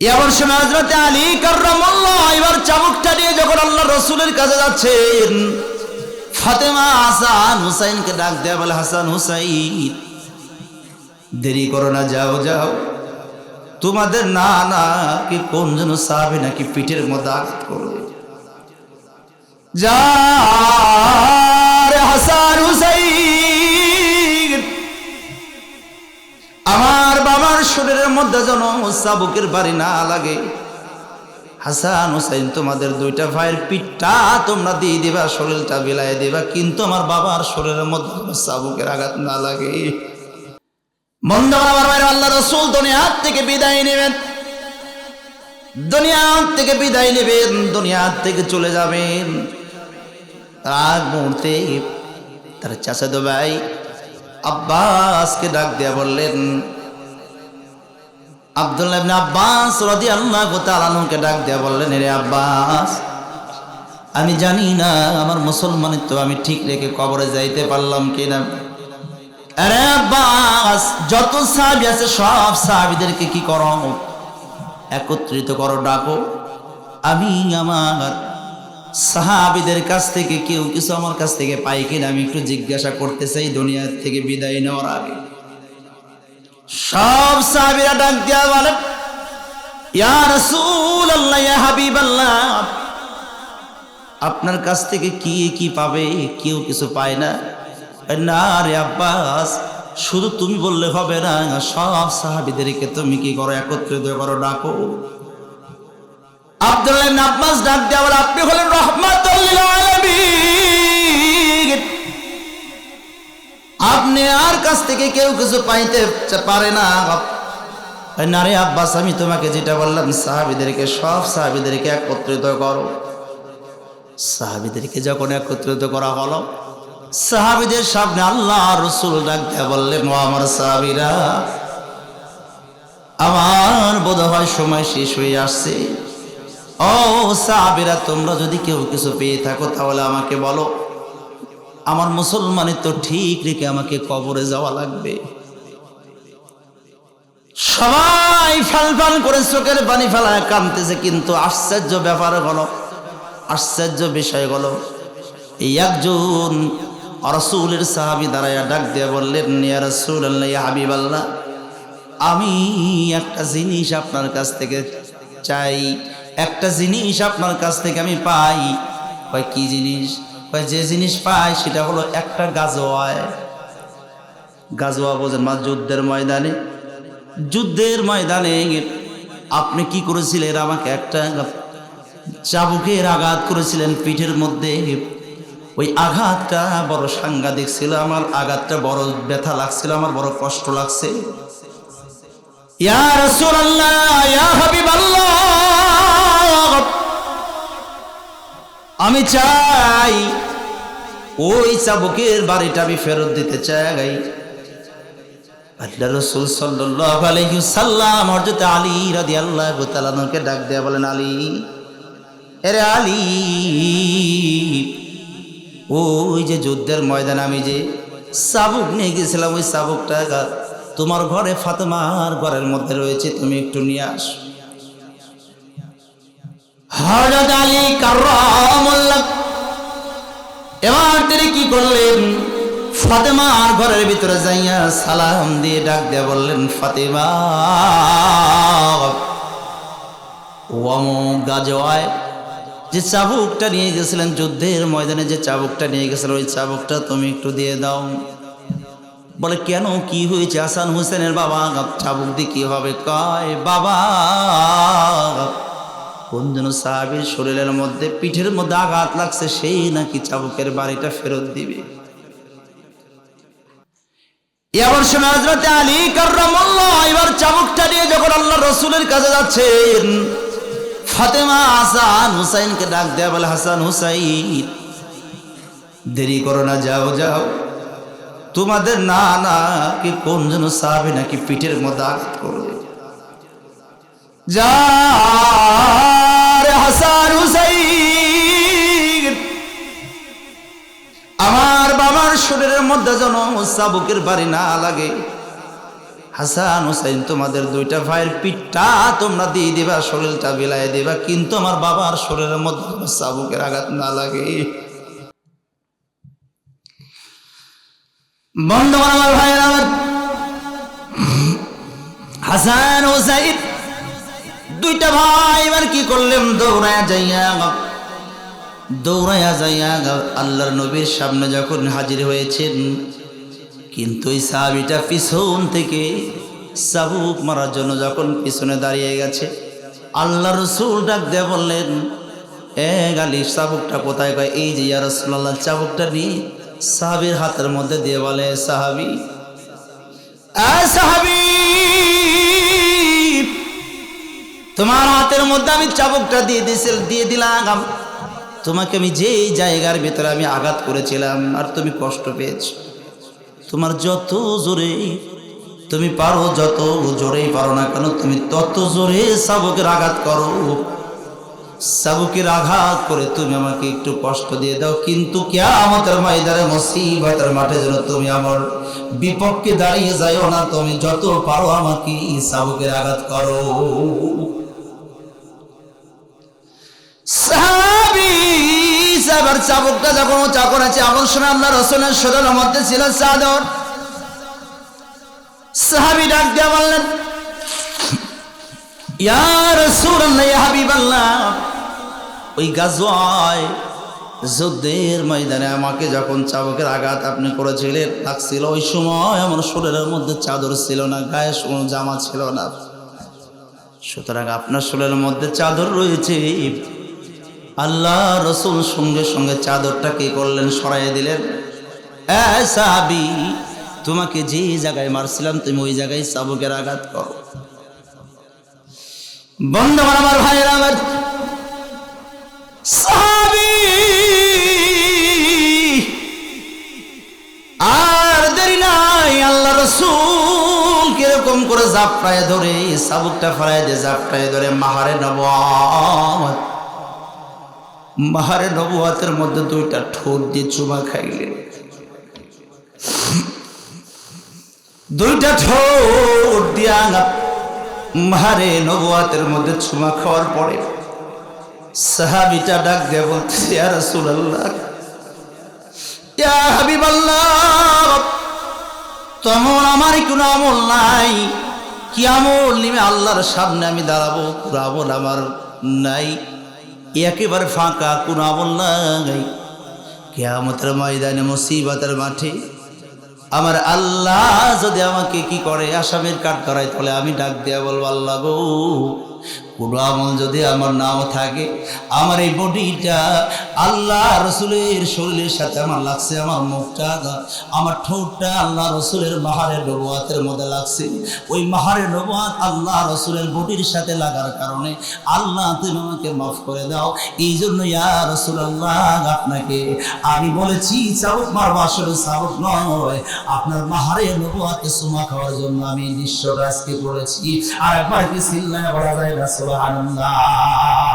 এমন সময় হজরতে আলী কার্রামাল্লাহ, এবার চাবুকটা নিয়ে যখন আল্লাহ রসুলের কাছে যাচ্ছেন, ফাতেমা হাসান হুসাইনকে ডাক দেয়া বলে, হাসান হুসাইন, দেরি করো না, যাও যাও। তোমাদের না না কি কোন যেন সাহাবি নাকি পিঠের মধ্যে আঘাত করবে? যা মধ্যে যেন সাবুকের বাড়ি না লাগে। হাসান হুসাইন, তোমাদের দুইটা ভাইয়ের পিঠটা তোমরা দিয়ে দিবা, শরীরটা বিলায় দিবা, কিন্তু আমার বাবার শরীরের মধ্যে সাবুকের আঘাত না লাগে। মন্দ আমার ভাইয়ের আল্লাহ রসুল দুনিয়ার থেকে বিদায় নেবেন। দুনিয়ার থেকে বিদায় নেবেন, দুনিয়ার থেকে চলে যাবেন। তার আগ মুহূর্তে তার চাচাতো ভাই আব্বাসকে ডাক দিয়া বললেন আব্দুল্লাহ ইবনে আব্বাস রাদিয়াল্লাহু তাআলা আনহুকে ডাক দিয়া বললেন রে আব্বাস, আমি জানি না, আমার মুসলমানিত্ব আমি ঠিক রেখে কবরে যাইতে পারলাম কিনা। আরে আব্বাস, যত সাহাবি আছে সব সাহাবিদেরকে কি করো? একত্রিত করো, ডাকো। আমি আমার সাহাবিদের কাছ থেকে কেউ কিছু আমার কাছ থেকে পাই কিনা, আমি একটু জিজ্ঞাসা করতে চাই দুনিয়ার থেকে বিদায় নেওয়ার আগে। সব সাহাবিরা ডাক দিয়া বলে, ইয়া রাসূল আল্লাহ ইয়া হাবিব আপনার কাছ থেকে কি কি পাবে? কেউ কিছু পায় না? না রে আব্বাস, শুধু তুমি বললে হবে না, সব সাহাবিদেরকে তুমি কি করো? একত্রিত করো ডাকো। আব্দুল্লাহ আব্বাস ডাক দেওয়া বলে, আপনি হলেন রহমাতুল লিল আলামিন। আপনি আর কাছ থেকে কেউ কিছু পাইতে পারে না না রে আব্বাস, আমি তোমাকে যেটা বললাম, সাহাবিদেরকে, সব সাহাবিদেরকে একত্রিত করো। সাহাবিদেরকে যখন একত্রিত করা হলো, সাহাবিদের সামনে আল্লাহ রসুল ডাক দেয়া বললেন আমার সাহাবিরা, আমার বোধ হয় সময় শেষ হয়ে আসছে। ও সাহাবিরা, তোমরা যদি কেউ কিছু পেয়ে থাকো, তাহলে আমাকে বলো। আমার মুসলমানের তো ঠিক রেখে আমাকে কবরে যাওয়া লাগবে। সবাই ফাল ফাল করে চোখের পানি ফেলায় কানতেছে কিন্তু আশ্চর্য ব্যাপার হলো, আশ্চর্য বিষয় হলো, এই একজন রসুলের সাহাবি দাঁড়াইয়া ডাক দিয়ে বললেন, ইয়া হাবিব আল্লাহ আমি একটা জিনিস আপনার কাছ থেকে চাই। একটা জিনিস আপনার কাছ থেকে আমি পাই। কি জিনিস? যে জিনিস পাই সেটা হলো একটা গাজোয়ায়। গাজোয়া বোঝেন মা, যুদ্ধের ময়দানে যুদ্ধের ময়দানে আপনি কি করেছিলেন? আমাকে একটা চাবুকের আঘাত করেছিলেন পিঠের মধ্যে। ওই আঘাতটা বড় সাংঘাতিক ছিল, আমার আঘাতটা বড় ব্যথা লাগছিল, আমার বড় কষ্ট লাগছে। ইয়া রাসূলুল্লাহ আমি চাই ওই চাবুকের বাড়িটা আমি ফেরত দিতে চাই। আল্লাহ রসুল সাল্লাল্লাহু আলাইহি সাল্লাম হযরত আলী রাদিয়াল্লাহু তাআলা কে ডাক দেয়া বলেন, আলী, এরে আলী, ওই যে যুদ্ধের ময়দানে আমি যে চাবুক নিয়ে গেছিলাম, ওই চাবুকটা তোমার ঘরে ফাতেমার ঘরের মধ্যে রয়েছে, তুমি একটু নিয়ে আসো। হযরত আলী কাররামুল্লাহ এবার তিনি কি করলেন? ফাতেমার ঘরের ভিতরে যাইয়া সালাম দিয়ে ডাক দিয়ে বললেন, ফাতেমা ওয়ামুক গাজওয়ায় যে চাবুকটা নিয়ে গেছিলেন, যুদ্ধের ময়দানে যে চাবুকটা নিয়ে গেছিলেন, ওই চাবুকটা তুমি একটু দিয়ে দাও। বলে, কেন? কি হয়েছে? হাসান হোসেনের বাবা, চাবুক দিয়ে কি হবে? কয়, বাবা কোন যেন সাহাবির শরীরের মধ্যে পিঠের মধ্যে আঘাত লাগছে, সেই নাকি চাবুকের বাড়িটা ফেরত দিবে। এবার সময় আলী এবার চাবুকটা নিয়ে যখন আল্লাহ রসুলের কাছে যাচ্ছেন, ফাতেমা হাসান হুসাইনকে ডাক দেয়া বলে, হাসান হুসাইন, দেরি করো না, যাও যাও। তোমাদের না না কি কোন যেন সাহাবি নাকি পিঠের মধ্যে আঘাত করবে? যা রে হাসান হুসাইন, আমার বাবার শরীরের মধ্যে যেন চাবুকের বাড়ি না লাগে। হাসান হুসাইন, তোমাদের দুইটা ভাইয়ের পিঠটা তোমরা দিয়ে দিবা, শরীরটা বিলাই দিবা, কিন্তু আমার বাবার শরীরের মধ্যে যেন চাবুকের আঘাত না লাগে। বন্ধুগণ, আমার ভাইয়ের, আমার হাসান হুসাইন দুইটা ভাই, এবার কি করলেন দৌড়ায় যাইয়া দৌড়াইয়া যাইয়া আল্লাহর নবীর সামনে যখন হাজির হয়েছেন, কিন্তু ওই সাহাবিটা পিছন থেকে সাবুক মারার জন্য যখন পিছনে দাঁড়িয়ে গেছে, আল্লাহ রসুল ডাক দিয়ে বললেন, এ গালি চাবুকটা কোথায়? কয়, এই যে ইয়া রসুল্লাহ চাবুকটা নিয়ে সাহাবির হাতের মধ্যে দিয়ে বলে সাহাবি। সাহাবি! তোমার হাতের মধ্যে আমি চাবুকটা দিয়ে দিয়েছিল দিয়ে দিলাম। তোমাকে আমি যেই জায়গার ভিতরে আমি আঘাত করেছিলাম, আর তুমি কষ্ট পেয়েছ। তোমার যত জোরে তুমি পারো, যত জোরেই পারো না কেন, তুমি তত জোরে শাবকের আঘাত করো। শাবকের আঘাত করে তুমি আমাকে একটু কষ্ট দিয়ে দাও, কিন্তু কেয়ামতের ময়দানে মুসিবতের মাঠে যেন তুমি আমার বিপক্ষে দাঁড়িয়ে যাইও না, তুমি যত পারো আমাকে শাবকের আঘাত করো। চাবুকটা যখন চাকর আছে মধ্যে ছিল চাদর। সাহাবি ডাক বললেন ইয়ার হাবিব আল্লাহ ওই যুদ্ধের ময়দানে আমাকে যখন চাবকের আঘাত আপনি করেছিলেন, লাগছিল ওই সময় আমার শরীরের মধ্যে চাদর ছিল না, গায়ে কোনো জামা ছিল না। সুতরাং আপনার শরীরের মধ্যে চাদর রয়েছে। আল্লাহ রসুল সঙ্গে সঙ্গে চাদরটা কি করলেন? সরাই দিলেন। সাবি তোমাকে যে জায়গায় মারছিলাম, তুমি ওই জায়গায় চাবুকের আঘাত করো। বন্ধ আমার ভাইয়ের, আমার সাহাবি, আর দেরি নাই, আল্লাহ রসুল কীরকম করে জাপটায় ধরে চাবুকটা ফরাই দিয়ে জাপটায় ধরে মাহারে নবাত মাহারে নবুয়াতের মধ্যে দুইটা ঠোঁট দিয়ে চুমা খাইলেন। দুইটা ঠোঁট দিয়ে দিয়া মাহারে নবুয়াতের মধ্যে চুমা খাওয়ার পরে সাহাবিটা ডাক বলতেছে, ইয়া রাসূলুল্লাহ, ইয়া হাবিবাল্লাহ তোমার আমার কোনো আমল নাই। কি আমল নিমে আল্লাহর সামনে আমি দাঁড়াবো কোনো আমল আমার নাই। একেবারে ফাঁকা, কোনো আমল নাই। কেয়ামতের ময়দানে মুসিবতের মাঠে আমার আল্লাহ যদি আমাকে কি করে আসামের কাঠ করায় তাহলে আমি ডাক দিয়া বলব, আল্লাহ গো কোনো আমল যদি আমার নাও থাকে, আমার এই বডিটা আল্লাহ রসুলের শরীরের সাথে আমার লাগছে, আমার মুখটা, আমার ঠোঁটটা আল্লাহ রসুলের মাহারের নবাতের মধ্যে লাগছে। ওই মাহারের নবাত আল্লাহ রসুলের বডির সাথে লাগার কারণে আল্লাহ তুমি আমাকে মাফ করে দাও। এই জন্য, ইয়া রসুল আল্লাহ আপনাকে আমি বলেছি চাবুক মারবো আসলে চাবুক নয়। আপনার মাহারের নবাতে সুমা খাওয়ার জন্য আমি নিঃস্ব আজকে করেছি। আর একবার কি সিল্লায় বলা যায় না সুবহানাল্লাহ।